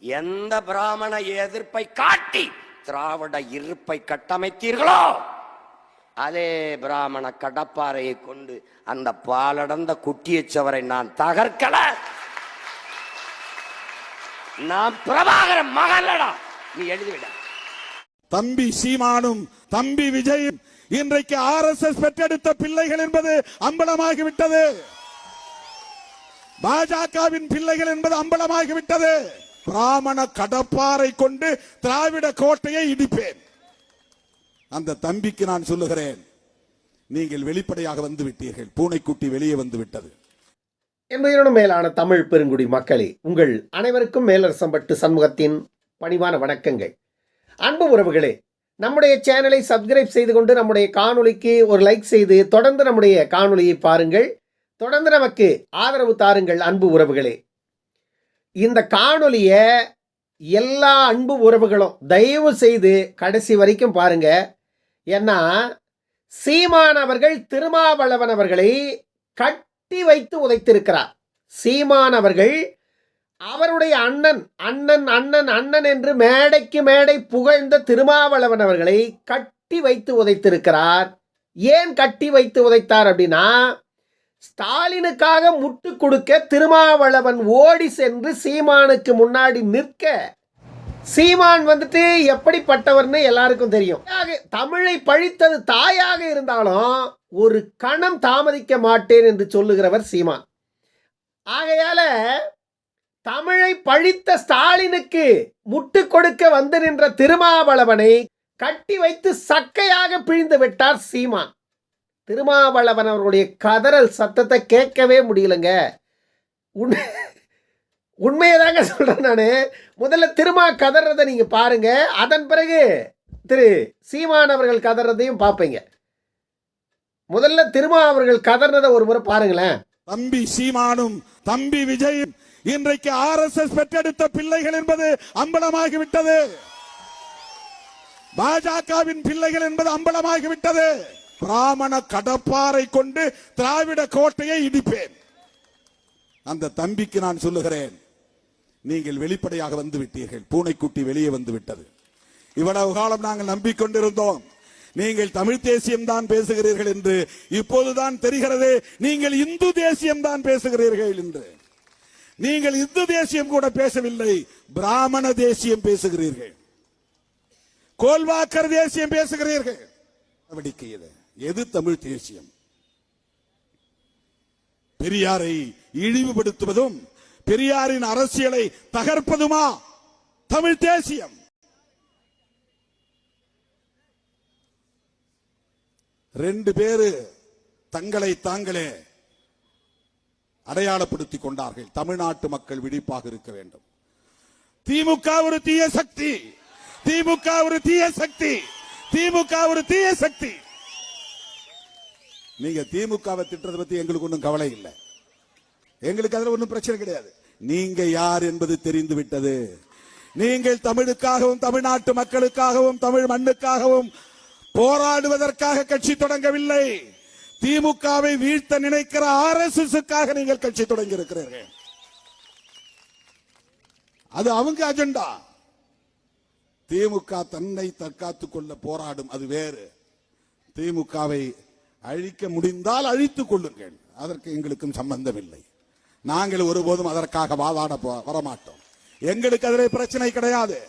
எந்த பிராமண எதிர்ப்பை காட்டி திராவிட இருப்பை கட்டமைத்தீர்களோ அதே பிராமண கடப்பாறையை கொண்டு அந்த பாலடந்த குட்டியச்சவரை நான் தகர்க்கல. நான் பிரபாகரன் மகன்லடா. நீ எழுதிவிட. தம்பி சீமானும் தம்பி விஜயும் இன்றைக்கு ஆர் எஸ் எஸ் பெற்றெடுத்த பிள்ளைகள் என்பது அம்பலமாகிவிட்டது. பாஜகவின் பிள்ளைகள் என்பது அம்பலமாகிவிட்டது. பிராமண கடப்பாறை கொண்டு திராவிட கோட்டையை இடிப்பேன். அந்த தம்பிக்கு நான் சொல்லுகிறேன் நீங்கள் வெளிப்படையாக வந்து விட்டீர்கள். பூனைக்குட்டி வெளியே வந்து விட்டது. என்பதனோடு மேலான தமிழ் பெருங்குடி மக்களே உங்கள் அனைவருக்கும் மேலரசம்பட்டு சண்முகத்தின் பணிவான வணக்கங்கள். அன்பு உறவுகளே நம்முடைய சேனலை சப்ஸ்கிரைப் செய்து கொண்டு நம்முடைய காணொலிக்கு ஒரு லைக் செய்து தொடர்ந்து நம்முடைய காணொலியை பாருங்கள். தொடர்ந்து நமக்கு ஆதரவு தாருங்கள் அன்பு உறவுகளே. இந்த காணொலியை எல்லா அன்பு உறவுகளும் தயவு செய்து கடைசி வரைக்கும் பாருங்க. ஏன்னா சீமான் அவர்கள் திருமாவளவன் அவர்களை கட்டி வைத்து உதைத்திருக்கிறார். சீமான் அவர்கள் அவருடைய அண்ணன் அண்ணன் அண்ணன் அண்ணன் என்று மேடைக்கு மேடை புகழ்ந்த திருமாவளவன் அவர்களை கட்டி வைத்து உதைத்திருக்கிறார். ஏன் கட்டி வைத்து உதைத்தார் அப்படின்னா ஸ்டாலினுக்காக முட்டு கொடுக்க திருமாவளவன் ஓடி சென்று சீமானுக்கு முன்னாடி நிற்க சீமான் வந்துட்டு எப்படிப்பட்டவர்னு எல்லாருக்கும் தெரியும். ஆக, தமிழை பழித்தது தாயாக இருந்தாலும் ஒரு கணம் தாமதிக்க மாட்டேன் என்று சொல்லுகிறவர் சீமான். ஆகையால தமிழை பழித்த ஸ்டாலினுக்கு முட்டு கொடுக்க வந்து நின்ற திருமாவளவனை கட்டி வைத்து சக்கையாக பிழிந்து விட்டார் சீமான். திருமாவளவன் அவர்களுடைய கதறல் சத்தத்தை கேட்கவே முடியலங்க. உண்மை உண்மையை தாங்க சொல்கிறேன் நான். முதல்ல திருமா கதறதை நீங்கள் பாருங்கள் அதன் பிறகு திரு சீமான் அவர்கள் கதறதையும் பார்ப்பீங்க முதல்ல திருமா அவர்கள் கதறதை ஒரு முறை பாருங்களேன். தம்பி சீமானும் தம்பி விஜயும் இன்றைக்கு ஆர் எஸ் எஸ் பெற்றெடுத்த பிள்ளைகள் என்பது அம்பலமாகிவிட்டது. பாஜகவின் பிள்ளைகள் என்பது அம்பலமாகிவிட்டது. பிராமண கடப்பாறை கொண்டு திராவிட கோட்டையை இடிப்பேன். அந்த தம்பிக்கு நான் சொல்லுகிறேன் நீங்கள் வெளிப்படையாக வந்து விட்டீர்கள். பூனைக்குட்டி வெளியே வந்து விட்டது. இவ்வளவு காலம் நாங்கள் நம்பிக்கொண்டிருந்தோம். நீங்கள் தமிழ் தேசியம் தான் பேசுகிறீர்கள் என்று இப்போதுதான் தெரிகிறது. நீங்கள் இந்து தேசியம் தான் பேசுகிறீர்கள் என்று. நீங்கள் இந்து தேசியம் கூட பேசவில்லை பிராமண தேசியம் பேசுகிறீர்கள். கோல்வாக்கர் தேசியம் பேசுகிறீர்கள். நடவடிக்கை இது. எது தமிழ் தேசியம்? பெரியாரை இழிவுபடுத்துவதும் பெரியாரின் அரசியலை தகர்ப்பதுமா? தமிழ் தேசியம். ரெண்டு பேரு தங்களை தாங்களே அடையாளப்படுத்திக் கொண்டார்கள். தமிழ்நாட்டு மக்கள் விழிப்பாக இருக்க வேண்டும். திமுக ஒரு தீய சக்தி. திமுக ஒரு தீய சக்தி. திமுக ஒரு தீய சக்தி. நீங்க திமுகவை திட்டத்தை பத்தி எங்களுக்கு ஒன்றும் கவலை இல்லை. எங்களுக்கு அதுல ஒன்றும் பிரச்சனை கிடையாது. நீங்க யார் என்பது தெரிந்து விட்டது. நீங்கள் தமிழுக்காகவும் தமிழ்நாட்டு மக்களுக்காகவும் தமிழ் மண்ணுக்காகவும் போராடுவதற்காக கட்சி தொடங்கவில்லை. திமுகவை வீழ்த்த நினைக்கிற ஆர் எஸ் நீங்கள் கட்சி தொடங்கி இருக்கிறீர்கள் அது அவங்க அஜெண்டா. திமுக தன்னை தற்காத்துக் கொள்ள போராடும் அது வேறு. திமுகவை அழிக்க முடிந்தால் அழித்துக் கொள்ளுங்கள். அதற்கு எங்களுக்கும் சம்பந்தமில்லை. நாங்கள் ஒருபோதும் அதற்காக வாதாட வரமாட்டோம். எங்களுக்கு அதில் பிரச்சனை கிடையாது.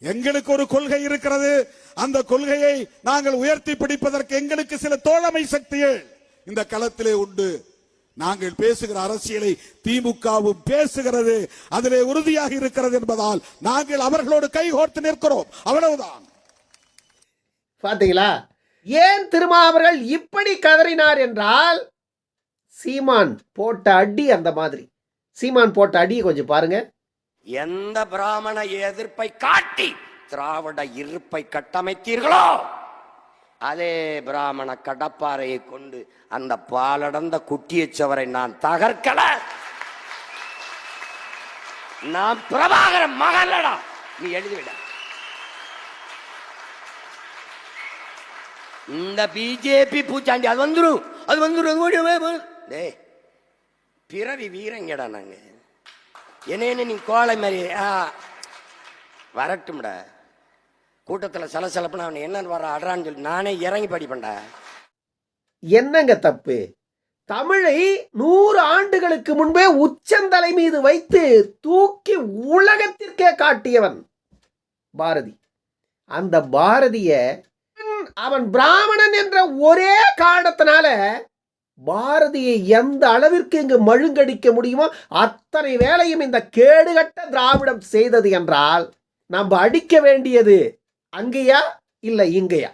எங்களுக்கு ஒரு கொள்கை இருக்கிறது. அந்த கொள்கையை நாங்கள் உயர்த்தி பிடிப்பதற்கு எங்களுக்கு சில தோழமை சக்திகள் இந்த களத்திலே உண்டு. நாங்கள் பேசுகிற அரசியலை திமுகவும் பேசுகிறது. அதிலே உறுதியாக இருக்கிறது என்பதால் நாங்கள் அவர்களோடு கைகோர்த்து நிற்கிறோம். அவ்வளவுதான். பாத்தீங்களா? ஏன் திருமா அவர்கள் இப்படி கதறினார் என்றால் சீமான் போட்ட அடி அந்த மாதிரி. சீமான் போட்ட அடியை கொஞ்சம் பாருங்க. எந்த பிராமண எதிர்ப்பை காட்டி திராவிட இருப்பை கட்டமைத்தீர்களோ அதே பிராமண கடப்பாறையை கொண்டு அந்த பாலடந்த குட்டியச்சவரை நான் தகர்க்கல. நான் பிரபாகரன் மகன்லடா. நீ எழுதிவிட. இந்த பிஜேபி பூச்சாண்டி அது வந்துடும் அது வந்துடும் அது டேய் பிறவி வீரங்கடா நாங்க. என்னேன்னு நீ கோலை மாதிரி ஆ வரட்டும்டா. கூட்டத்தில் சலசலப்புன்னு அவன் என்னன்னு வர அட்றான்னு சொல்லி நானே இறங்கி படிப்பேன்டா. என்னங்க தப்பு? தமிழை நூறு ஆண்டுகளுக்கு முன்பே உச்சந்தலை மீது வைத்து தூக்கி உலகத்திற்கே காட்டியவன் பாரதி. அந்த பாரதிய அவன் பிராமணன் என்ற ஒரே காரணத்தினால பாரதியை எந்த அளவிற்கு இங்கு மழுங்கடிக்க முடியுமோ அத்தனை வேலையும் இந்த கேடுகட்ட திராவிடம் செய்தது என்றால் நம்ம அடிக்க வேண்டியது அங்கேயா இல்லை இங்கேயா?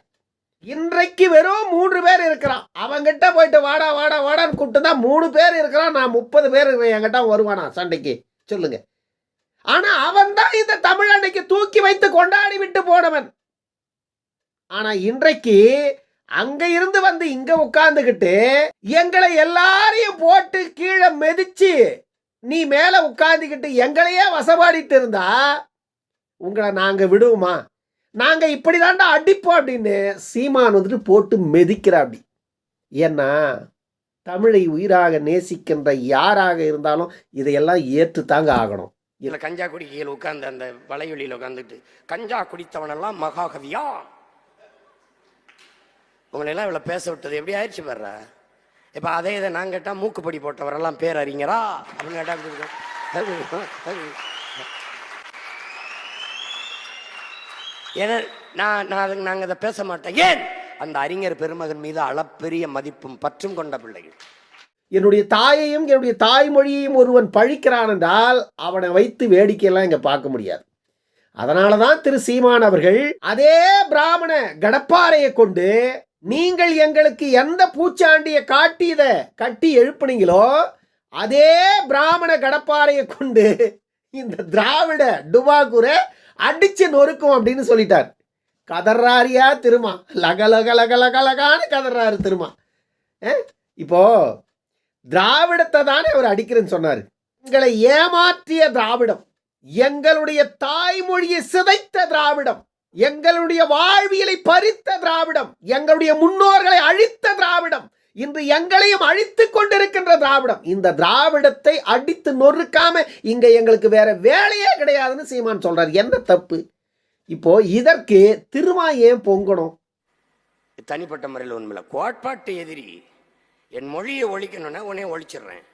இன்றைக்கு வெறும் மூன்று பேர் இருக்கிறான். அவங்கிட்ட போயிட்டு வாடா வாடா வாடான்னு கூப்பிட்டு தான் மூணு பேர் இருக்கிறான். நான் முப்பது பேர் இருக்கிறேன். என்கிட்ட வருவானா சண்டைக்கு? சொல்லுங்க. ஆனா அவன் தான் இந்த தமிழ் அன்னைக்கு தூக்கி வைத்து கொண்டாடி விட்டு போனவன். ஆனா இன்றைக்கு அங்க இருந்து வந்து இங்க உட்கார்ந்துகிட்டு எங்களை எல்லாரையும் போட்டு கீழே மெதிச்சு நீ மேல உட்கார்ந்துக்கிட்டு எங்களையே வசபாடிட்டு இருந்தா உங்களை நாங்க விடுவோமா? நாங்க இப்படிதான்டா அடிப்போம் அப்படின்னு சீமான் வந்துட்டு போட்டு மெதிக்கிறா அப்படி ஏன்னா தமிழை உயிராக நேசிக்கின்ற யாராக இருந்தாலும் இதையெல்லாம் ஏற்று தாங்க ஆகணும். இதில் கஞ்சா குடி கீழே உட்கார்ந்து அந்த வலையொலியில் உட்காந்துட்டு கஞ்சா குடித்தவனெல்லாம் மகாகவியா? உங்களை எல்லாம் பேச விட்டது. எப்படி ஆயிடுச்சு பாரு இப்போ அதே இதை நான் கேட்டால் மூக்குப்படி போட்டவரெல்லாம் பேர் அறிஞரா அப்படின்னு கேட்டா ஏன்னா நான் நான் அதுக்கு நாங்கள் இதை பேச மாட்டேன் ஏன்? அந்த அறிஞர் பெருமகன் மீது அளப்பெரிய மதிப்பும் பற்றும் கொண்ட பிள்ளைகள். என்னுடைய தாயையும் என்னுடைய தாய்மொழியையும் ஒருவன் பழிக்கிறான் என்றால் அவனை வைத்து வேடிக்கையெல்லாம் இங்கே பார்க்க முடியாது. அதனால தான் திரு சீமான் அவர்கள் அதே பிராமண கடப்பாறையை கொண்டு நீங்கள் எங்களுக்கு எந்த பூச்சாண்டியை காட்டி இதை கட்டி எழுப்புனீங்களோ அதே பிராமண கடப்பாறையை கொண்டு இந்த திராவிட டுபாகூரை அடிச்சு நொறுக்கும் அப்படின்னு சொல்லிட்டார். கதர்றாரியா திருமா? லக லக லக லக லகான்னு கதர்றாரு திருமா. இப்போ திராவிடத்தை தானே அவர் அடிக்கிறேன்னு சொன்னார். எங்களை ஏமாற்றிய திராவிடம் எங்களுடைய தாய்மொழியை சிதைத்த திராவிடம் எங்களுடைய வாழ்வியலை பறித்த திராவிடம் எங்களுடைய முன்னோர்களை அழித்த திராவிடம் இன்று எங்களையும் அழித்து கொண்டிருக்கின்ற திராவிடம் இந்த திராவிடத்தை அடித்து நொறுக்காம இங்க எங்களுக்கு வேற வேலையே கிடையாதுன்னு சீமான் சொல்றார். என்ன தப்பு? இப்போ இதற்கு திருமா ஏன் பொங்கணும்? தனிப்பட்ட முறையில் உண்மையில கோட்பாட்டு எதிரி என் மொழியை ஒழிக்கணும்னா உடனே ஒழிச்சிடுறேன்.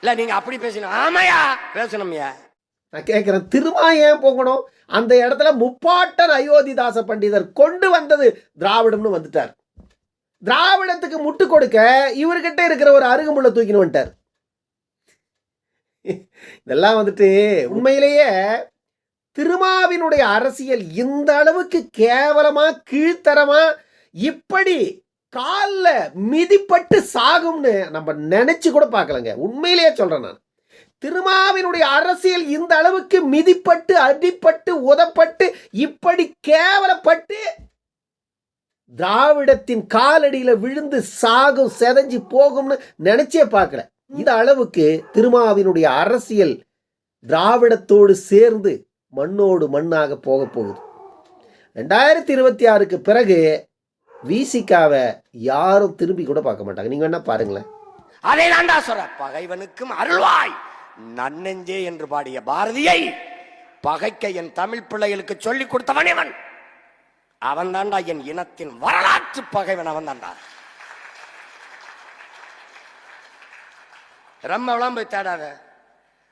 இல்ல நீங்க அப்படி பேசணும் ஆமையா? பேசணும்யா? நான் கேட்குறேன் திருமா ஏன் போகணும்? அந்த இடத்துல முப்பாட்டன் அயோத்திதாச பண்டிதர் கொண்டு வந்தது திராவிடம்னு வந்துட்டார். திராவிடத்துக்கு முட்டு கொடுக்க இவர்கிட்ட இருக்கிற ஒரு அருகமுள்ள தூக்கின்னு வந்துட்டார். இதெல்லாம் வந்துட்டு உண்மையிலேயே திருமாவினுடைய அரசியல் இந்த அளவுக்கு கேவலமா கீழ்த்தரமா இப்படி காலில் மிதிப்பட்டு சாகும்னு நம்ம நினைச்சு கூட பார்க்கலங்க. உண்மையிலேயே சொல்றேன் நான். திருமாவினுடைய அரசியல் இந்த அளவுக்கு மிதிப்பட்டு அடிப்பட்டு உதப்பட்டு இப்படி கேவலப்பட்டு திராவிடத்தின் காலடியில் விழுந்து சாகும் செதஞ்சி போகும்னு நினைச்சே பார்க்கல. இந்த அளவுக்கு திருமாவினுடைய அரசியல் திராவிடத்தோடு சேர்ந்து மண்ணோடு மண்ணாக போக போகுது. ரெண்டாயிரத்தி இருபத்தி ஆறுக்கு பிறகு விசிகாவை யாரும் திரும்பி கூட பார்க்க மாட்டாங்க. நீங்க வேணா பாருங்களேன். அதை தாண்டா சொல்ற. பகைவனுக்கும் அருள்வாய். நன்னெஞ்சே என்று பாடிய பாரதியை பகைக்க என் தமிழ் பிள்ளைகளுக்கு சொல்லிக் கொடுத்தவன் இவன். அவன் தாண்டா என் இனத்தின் வரலாற்று பகைவன் அவன் தாண்டா ரொம்ப போய் தேடாத.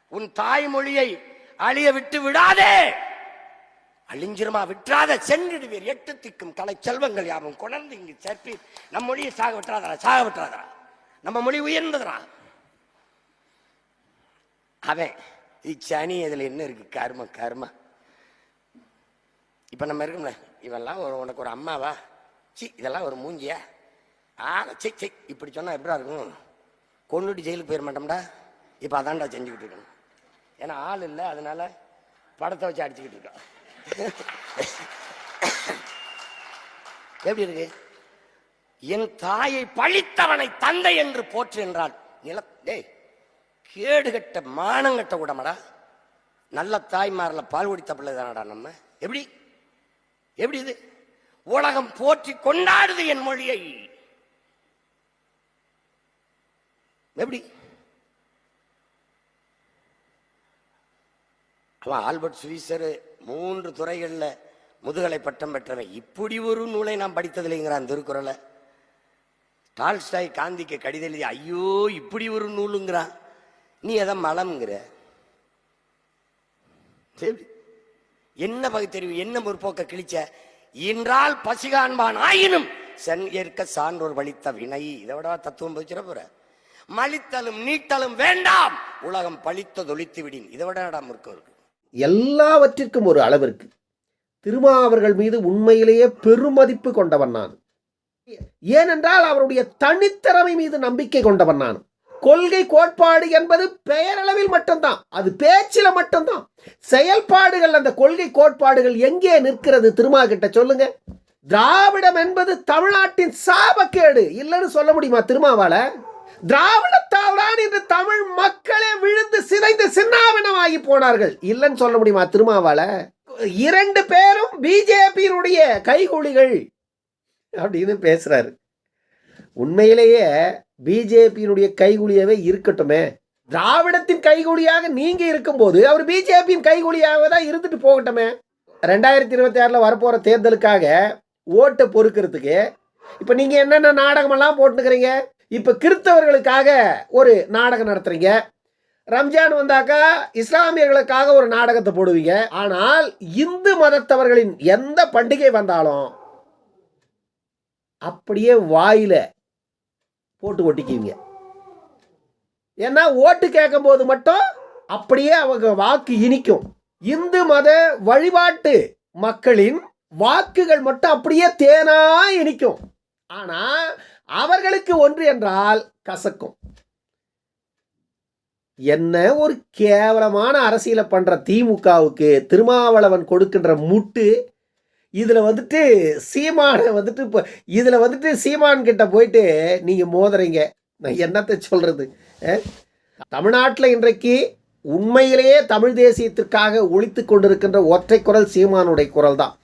உன் தாய்மொழியை அழிய விட்டு விடாதே. அழிஞ்சிருமா விட்டுறாத. சென்றிடுவீர். எட்டு திக்கும் கலை செல்வங்கள் யாவும் கொணர்ந்து இங்கு சேர்ப்பீர். நம் மொழியை சாக விட்டுறாதரா சாக விட்டுறாதரா நம்ம மொழி உயர்ந்ததுரா அவன் இச்சனி இதில் என்ன இருக்கு? கர்ம கர்ம இப்போ நம்ம இருக்கோம்ல இவெல்லாம் ஒரு உனக்கு ஒரு அம்மாவா? சி இதெல்லாம் ஒரு மூஞ்சியா? ஆ சி சி இப்படி சொன்னால் எப்படா இருக்கும்? கொண்டுட்டு ஜெயிலுக்கு போயிட மாட்டோம்டா? இப்போ அதான்டா செஞ்சுக்கிட்டு இருக்கணும். ஏன்னா ஆள் இல்லை அதனால படத்தை வச்சு அடிச்சுக்கிட்டு இருக்கோம். எப்படி இருக்கு? என் தாயை பழித்தவனை தந்தை என்று போற்று என்றான். நில டேய் கேடுகட்ட மானங்கட்ட கூடமாடா நல்ல தாய்மாரில் பால் குடித்த பிள்ளை தானடா நம்ம. எப்படி? எப்படி இது? உலகம் போற்றி கொண்டாடுது என் மொழியை. எப்படி? அவன் ஆல்பர்ட் சுவிசர் மூன்று துறைகளில் முதுகலை பட்டம் பெற்றவன். இப்படி ஒரு நூலை நான் படித்ததில்லைங்கிற அந்த திருக்குறளை. டால்ஸ்டாய் காந்திக்கு கடிதம் எழுதி ஐயோ இப்படி ஒரு நூலுங்கிறான். நீ எதை மலம்ங்கிற? சரி என்ன பகுத்தறிவு என்ன முற்போக்க கிழிச்ச? என்றால் பசிகாண்பான் ஆயினும் சென் ஏற்க சான்றோர் வலித்த வினை. இதை விட தத்துவம் போச்சுட போற? மலித்தலும் நீட்டலும் வேண்டாம். உலகம் பழித்ததொழித்து விடின். இதை விட என்னடா இருக்கு? எல்லாவற்றிற்கும் ஒரு அளவிற்கு திருமாவர்கள் மீது உண்மையிலேயே பெருமதிப்பு கொண்டவன் நான். ஏனென்றால் அவருடைய தனித்திறமை மீது நம்பிக்கை கொண்டவன் நான். கொள்கை கோட்பாடு என்பது பெயரளவில் மட்டும்தான். அது பேச்சில் மட்டும்தான். செயல்பாடுகள் அந்த கொள்கை கோட்பாடுகள் எங்கே நிற்கிறது திருமா கிட்ட சொல்லுங்க. திராவிடம் என்பது தமிழ்நாட்டின் சாபக்கேடு. இல்லைன்னு சொல்ல முடியுமா திருமாவால? திராவிடத்தால்தான் இன்று தமிழ் மக்களே விழுந்து சிதைந்து சின்னாவினமாகி போனார்கள். இல்லைன்னு சொல்ல முடியுமா திருமாவால? இரண்டு பேரும் பிஜேபியினுடைய கைகூலிகள் அப்படின்னு பேசுறாரு. உண்மையிலேயே பிஜேபியினுடைய கைகூலியாகவே இருக்கட்டுமே. திராவிடத்தின் கைகூலியாக நீங்க இருக்கும்போது அவர் பிஜேபியின் கைகூலியாக தான் இருந்துட்டு போகட்டுமே. ரெண்டாயிரத்தி இருபத்தி ஆறில் வரப்போகிற தேர்தலுக்காக ஓட்டை பொறுக்கிறதுக்கு இப்போ நீங்கள் என்னென்ன நாடகமெல்லாம் போட்டுக்கிறீங்க இப்போ கிறிஸ்தவர்களுக்காக ஒரு நாடகம் நடத்துறீங்க. ரம்ஜான் வந்தாக்கா இஸ்லாமியர்களுக்காக ஒரு நாடகத்தை போடுவீங்க. ஆனால் இந்து மதத்தவர்களின் எந்த பண்டிகை வந்தாலும் அப்படியே வாயில போட்டு ஒட்டிக்குவீங்க. ஏன்னா ஓட்டு கேட்கும் போது மட்டும் அப்படியே அவங்க வாக்கு இனிக்கும். இந்து மத வழிபாட்டு மக்களின் வாக்குகள் மட்டும் அப்படியே தேனா இனிக்கும். ஆனா அவர்களுக்கு ஒன்று என்றால் கசக்கும். என்ன ஒரு கேவலமான அரசியலை பண்ற திமுகவுக்கு திருமாவளவன் கொடுக்கின்ற முட்டு இதில் வந்துட்டு சீமானை வந்துட்டு இப்போ இதில் வந்துட்டு சீமான் கிட்ட போயிட்டு நீங்கள் மோதுறீங்க. நான் என்னத்தை சொல்கிறது தமிழ்நாட்டில் இன்றைக்கு உண்மையிலேயே தமிழ் தேசியத்திற்காக ஒழித்து கொண்டிருக்கின்ற ஒற்றை குரல் சீமானுடைய குரல் தான்.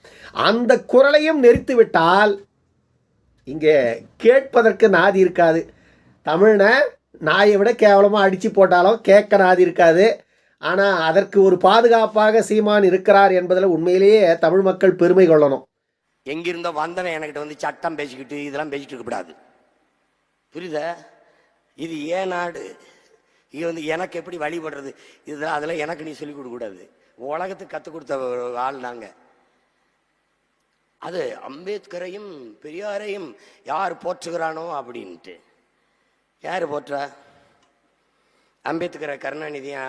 அந்த குரலையும் நெறித்து விட்டால் இங்கே கேட்பதற்கு நாதி இருக்காது. தமிழனை நாயை விட கேவலமாக அடித்து போட்டாலும் கேட்க நாதி இருக்காது. ஆனால் அதற்கு ஒரு பாதுகாப்பாக சீமான் இருக்கிறார் என்பதில் உண்மையிலேயே தமிழ் மக்கள் பெருமை கொள்ளணும். எங்கிருந்தோ வந்தவன் என்கிட்ட வந்து சட்டம் பேசிக்கிட்டு இதெல்லாம் பேசிட்டு இருக்கக்கூடாது புரியுத? இது ஏன் நாடு? இது வந்து எனக்கு எப்படி வழிபடுறது? இதெல்லாம் அதெல்லாம் எனக்கு நீ சொல்லிக் கொடுக்கக்கூடாது உலகத்துக்கு கற்றுக் கொடுத்த ஆள் நாங்கள் அது அம்பேத்கரையும் பெரியாரையும் யார் போற்றுகிறானோ அப்படின்ட்டு. யார் போற்றா? அம்பேத்கரை கருணாநிதியா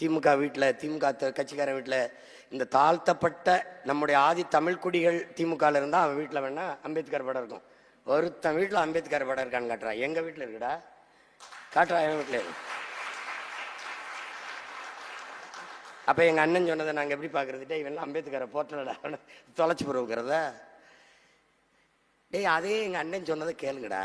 திமுக வீட்டில் திமுக கட்சிக்கார வீட்டில் இந்த தாழ்த்தப்பட்ட நம்முடைய ஆதி தமிழ் குடிகள் திமுகவில் இருந்தால் அவன் வீட்டில் வேணா அம்பேத்கர் படம் இருக்கும். ஒருத்தன் வீட்டில் அம்பேத்கர் படம் இருக்கான்னு காட்டுறான் எங்கள் வீட்டில் இருக்குடா? காட்டுறா என் வீட்டில் இருக்கு அப்போ எங்கள் அண்ணன் சொன்னதை நாங்கள் எப்படி பார்க்குறதுட்டே இவன் அம்பேத்கரை போட்டலடா தொலைச்சி போகிறத டேய் அதே எங்கள் அண்ணன் சொன்னதை கேளுங்கடா.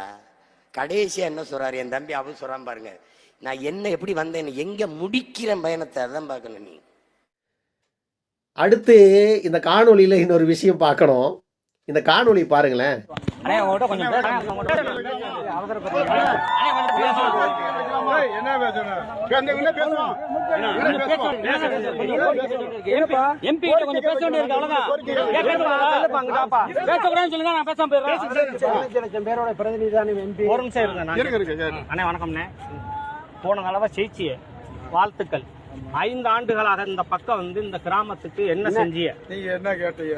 கடைசியாக என்ன சொல்கிறாரு என் தம்பி அவன் சொல்கிறான் பாருங்கள் நான் என்ன எப்படி வந்தேன் எங்கே முடிக்கிறேன் பயணத்தை அதான் பார்க்கணும் நீ. அடுத்து இந்த காணொளியில் இன்னொரு விஷயம் பார்க்கணும். இந்த காணொளி பாருங்களேன். அண்ணே உங்கள்கிட்ட கொஞ்சம் பேசணும். உங்கள்கிட்ட அவசரப்பட்டு எம்பி கிட்ட கொஞ்சம் பேச வேண்டியிருக்கு அவ்வளவுதான். ஏன் பேசக்கூடாதா? பேசக்கூடாதுன்னு சொல்லுங்க நான் பேசாம போயிடுறேன். பேரோட பிரதிநிதி எம்பி ஒரு நிமிஷம் இருங்க நான். அண்ணே வணக்கம்ண்ணே. போன தடவை ஜெயிச்சிய. வாழ்த்துக்கள். ஐந்து ஆண்டுகளாக இந்த பக்கம் வந்து இந்த கிராமத்துக்கு என்ன செஞ்சிய நீங்க என்ன கேட்டீங்க?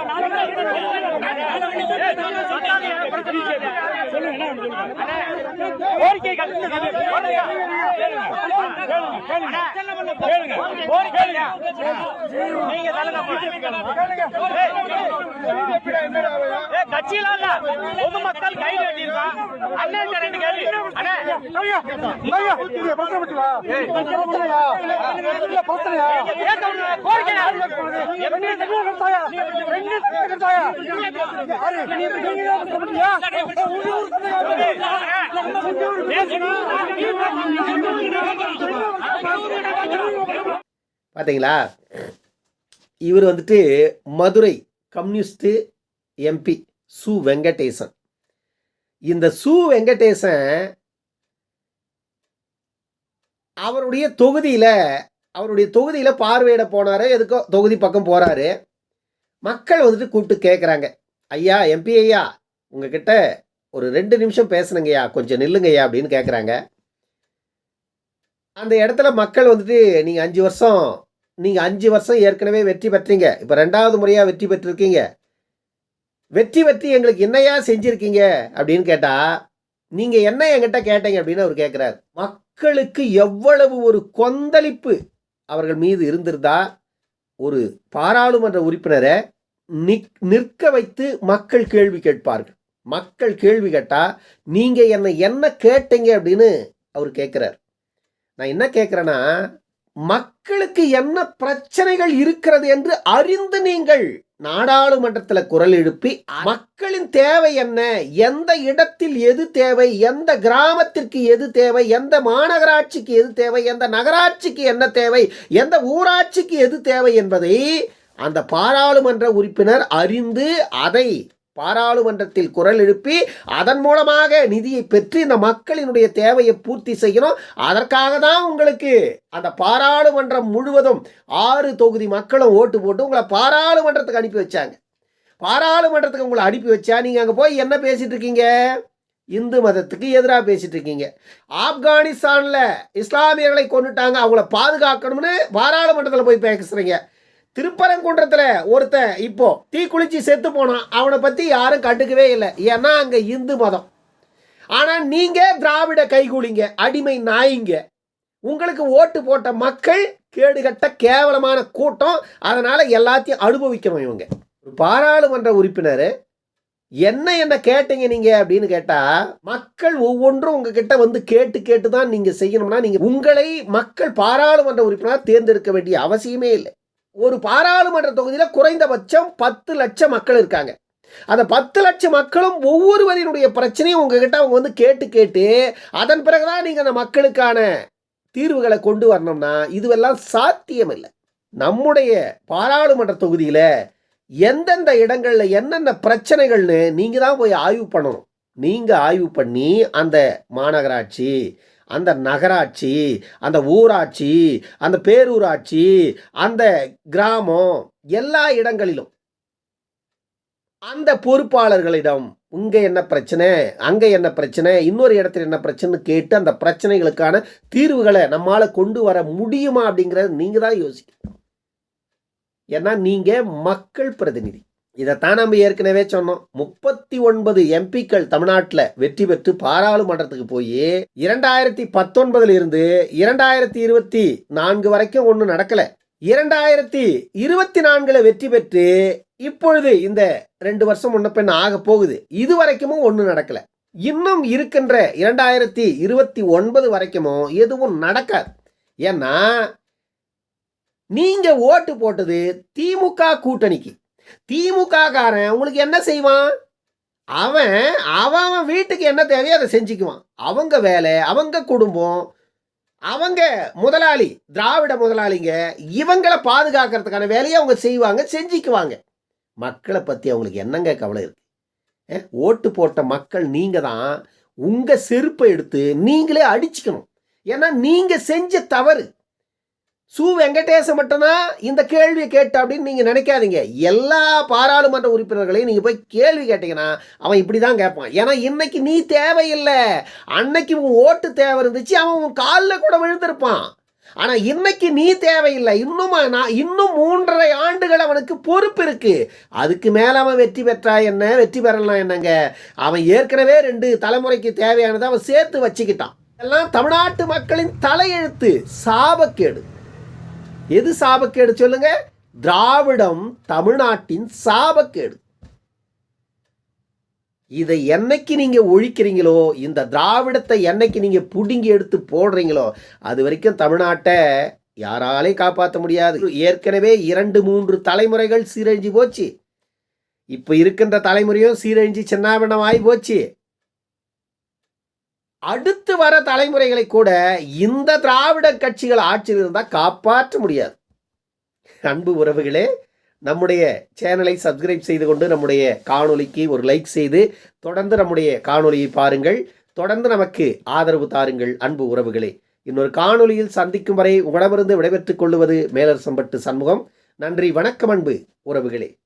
கிடைச்சிட்டீங்களா கோரிக்கைகள் நீங்க இல்ல பொதுமக்கள் கை கட்டியிருக்கான் அண்ணன் ரெண்டு கேள்வி அண்ணே கேட்க பார்த்தீங்களா இவர் வந்துட்டு மதுரை கம்யூனிஸ்ட் எம்பி சு வெங்கடேசன். இந்த சு வெங்கடேசன் அவருடைய தொகுதியில் அவருடைய தொகுதியில் பார்வையிட போனார் எதுக்கோ தொகுதி பக்கம் போகிறாரு மக்கள் வந்துட்டு கூப்பிட்டு கேட்குறாங்க ஐயா எம்பி ஐயா உங்ககிட்ட ஒரு ரெண்டு நிமிஷம் பேசணுங்கய்யா கொஞ்சம் நில்லுங்கய்யா அப்படின்னு கேட்குறாங்க அந்த இடத்துல மக்கள் வந்துட்டு நீங்கள் அஞ்சு வருஷம் நீங்கள் அஞ்சு வருஷம் ஏற்கனவே வெற்றி பெற்றீங்க. இப்போ ரெண்டாவது முறையாக வெற்றி பெற்றிருக்கீங்க. வெற்றி பெற்றி எங்களுக்கு என்னையா செஞ்சுருக்கீங்க? அப்படின்னு கேட்டால் நீங்கள் என்ன என்கிட்ட கேட்டீங்க? அப்படின்னு அவர் கேட்குறாரு மக்களுக்கு எவ்வளவு ஒரு கொந்தளிப்பு அவர்கள் மீது இருந்திருந்தா ஒரு பாராளுமன்ற உறுப்பினரை நிக் நிற்க வைத்து மக்கள் கேள்வி கேட்பார்கள். மக்கள் கேள்வி கேட்டால் நீங்கள் என்னை என்ன கேட்டீங்க? அப்படின்னு அவர் கேட்குறார். நான் என்ன கேட்குறேன்னா மக்களுக்கு என்ன பிரச்சனைகள் இருக்கிறது என்று அறிந்து நீங்கள் நாடாளுமன்றத்தில் குரல் எழுப்பி மக்களின் தேவை என்ன? எந்த இடத்தில் எது தேவை? எந்த கிராமத்திற்கு எது தேவை? எந்த மாநகராட்சிக்கு எது தேவை? எந்த நகராட்சிக்கு என்ன தேவை? எந்த ஊராட்சிக்கு எது தேவை என்பதை அந்த பாராளுமன்ற உறுப்பினர் அறிந்து அதை பாராளுமன்றத்தில் குரல் எழுப்பி அதன் மூலமாக நிதியை பெற்று இந்த மக்களினுடைய தேவையை பூர்த்தி செய்யணும். அதற்காக தான் உங்களுக்கு அந்த பாராளுமன்றம் முழுவதும் ஆறு தொகுதி மக்களும் ஓட்டு போட்டு உங்களை பாராளுமன்றத்துக்கு அனுப்பி வச்சாங்க. பாராளுமன்றத்துக்கு உங்களை அனுப்பி வச்சா நீங்கள் அங்கே போய் என்ன பேசிட்டு இருக்கீங்க? இந்து மதத்துக்கு எதிராக பேசிட்டு இருக்கீங்க. ஆப்கானிஸ்தானில் இஸ்லாமியர்களை கொண்டுட்டாங்க அவங்கள பாதுகாக்கணும்னு பாராளுமன்றத்தில் போய் பேசுகிறீங்க திருப்பரங்குன்றத்தில் ஒருத்தன் இப்போ தீ குளிச்சு செத்து போனான். அவனை பற்றி யாரும் கண்டுக்கவே இல்லை. ஏன்னா அங்கே இந்து மதம். ஆனால் நீங்கள் திராவிட கைகூலிங்க அடிமை நாயிங்க. உங்களுக்கு ஓட்டு போட்ட மக்கள் கேடுகட்ட கேவலமான கூட்டம். அதனால் எல்லாத்தையும் அனுபவிக்கணும் இவங்க. ஒரு பாராளுமன்ற உறுப்பினர் என்ன என்ன கேட்டீங்க நீங்க? அப்படின்னு கேட்டா மக்கள் ஒவ்வொன்றும் உங்ககிட்ட வந்து கேட்டு கேட்டு தான் நீங்க செய்யணும்னா நீங்க உங்களை மக்கள் பாராளுமன்ற உறுப்பினர் தேர்ந்தெடுக்க வேண்டிய அவசியமே இல்லை. ஒரு பாராளுமன்ற தொகுதியில் குறைந்தபட்சம் பத்து லட்சம் மக்கள் இருக்காங்க. அந்த பத்து லட்சம் மக்களும் ஒவ்வொருவரினுடைய பிரச்சனையும் உங்ககிட்ட அவங்க வந்து கேட்டு கேட்டு அதன் பிறகுதான் நீங்க அந்த மக்களுக்கான தீர்வுகளை கொண்டு வரணும்னா இதுவெல்லாம் சாத்தியம் இல்லை. நம்முடைய பாராளுமன்ற தொகுதியில எந்தெந்த இடங்கள்ல என்னென்ன பிரச்சனைகள்னு நீங்க தான் போய் ஆய்வு பண்ணணும். நீங்க ஆய்வு பண்ணி அந்த மாநகராட்சி அந்த நகராட்சி அந்த ஊராட்சி அந்த பேரூராட்சி அந்த கிராமம் எல்லா இடங்களிலும். அந்த பொறுப்பாளர்களிடம் இங்கே என்ன பிரச்சனை? அங்கே என்ன பிரச்சனை? இன்னொரு இடத்துல என்ன பிரச்சனை கேட்டு அந்த பிரச்சனைகளுக்கான தீர்வுகளை நம்மால் கொண்டு வர முடியுமா? அப்படிங்கிறத நீங்கள் தான் யோசிக்கணும். ஏன்னா நீங்கள் மக்கள் பிரதிநிதி. இதைத்தான் நம்ம ஏற்கனவே சொன்னோம். முப்பத்தி ஒன்பது எம்பிக்கள் தமிழ்நாட்டில் வெற்றி பெற்று பாராளுமன்றத்துக்கு போய் இரண்டாயிரத்தி பத்தொன்பதுல இருந்து இரண்டாயிரத்தி இருபத்தி நான்கு வரைக்கும் ஒன்றும் நடக்கல. இரண்டாயிரத்தி இருபத்தி நான்குல வெற்றி பெற்று இப்பொழுது இந்த ரெண்டு வருஷம் முன்ன பின்ன ஆக போகுது. இது வரைக்கும் ஒன்றும் நடக்கல. இன்னும் இருக்கின்ற இரண்டாயிரத்தி இருபத்தி ஒன்பது வரைக்கும் எதுவும் நடக்காது. ஏன்னா நீங்க ஓட்டு போட்டது திமுக கூட்டணிக்கு. திமுக காரன் உங்களுக்கு என்ன செய்வான்? அவன் அவன் அவன் வீட்டுக்கு என்ன தேவையோ அதை செஞ்சுக்குவான். அவங்க வேலை அவங்க குடும்பம் அவங்க முதலாளி திராவிட முதலாளிங்க இவங்களை பாதுகாக்கிறதுக்கான வேலையை அவங்க செய்வாங்க செஞ்சுக்குவாங்க. மக்களை பற்றி அவங்களுக்கு என்னங்க கவலை இருக்கு? ஓட்டு போட்ட மக்கள் நீங்கள் தான் உங்கள் செருப்பை எடுத்து நீங்களே அடிச்சுக்கணும். ஏன்னா நீங்கள் செஞ்ச தவறு சு வெங்கடேசன் மட்டும்தான் இந்த கேள்வியை கேட்ட அப்படின்னு நீங்கள் நினைக்காதீங்க. எல்லா பாராளுமன்ற உறுப்பினர்களையும் நீங்கள் போய் கேள்வி கேட்டீங்கன்னா அவன் இப்படி தான் கேட்பான். ஏன்னா இன்னைக்கு நீ தேவையில்லை. அன்னைக்கு உன் ஓட்டு தேவை இருந்துச்சு அவன் உன் காலில் கூட விழுந்திருப்பான். ஆனால் இன்னைக்கு நீ தேவையில்லை. இன்னும் நான் இன்னும் மூன்றரை ஆண்டுகள் அவனுக்கு பொறுப்பு இருக்கு. அதுக்கு மேலே அவன் வெற்றி பெற்றா என்ன? வெற்றி பெறலாம் என்னங்க? அவன் ஏற்கனவே ரெண்டு தலைமுறைக்கு தேவையானதை அவன் சேர்த்து வச்சுக்கிட்டான். எல்லாம் தமிழ்நாட்டு மக்களின் தலையெழுத்து. சாபக்கேடு. எது சாபக்கேடு சொல்லுங்க? திராவிடம் தமிழ்நாட்டின் சாபக்கேடு. இதை என்னைக்கு நீங்க ஒழிக்கிறீங்களோ இந்த திராவிடத்தை என்னைக்கு நீங்க புடுங்கி எடுத்து போடுறீங்களோ அது வரைக்கும் தமிழ்நாட்டை யாராலையும் காப்பாற்ற முடியாது. ஏற்கனவே இரண்டு மூன்று தலைமுறைகள் சீரழிஞ்சு போச்சு. இப்போ இருக்கின்ற தலைமுறையும் சீரழிஞ்சு சின்னாபின்னம் ஆகி போச்சு. அடுத்து வர தலைமுறைகளை கூட இந்த திராவிட கட்சிகள் ஆட்சியில் இருந்தால் காப்பாற்ற முடியாது. அன்பு உறவுகளே நம்முடைய சேனலை சப்ஸ்கிரைப் செய்து கொண்டு நம்முடைய காணொலிக்கு ஒரு லைக் செய்து தொடர்ந்து நம்முடைய காணொலியை பாருங்கள். தொடர்ந்து நமக்கு ஆதரவு தாருங்கள் அன்பு உறவுகளே. இன்னொரு காணொலியில் சந்திக்கும் வரை உங்களிடமிருந்து விடைபெற்றுக் கொள்வது மேலரசம்பட்டு சண்முகம். நன்றி வணக்கம் அன்பு உறவுகளே.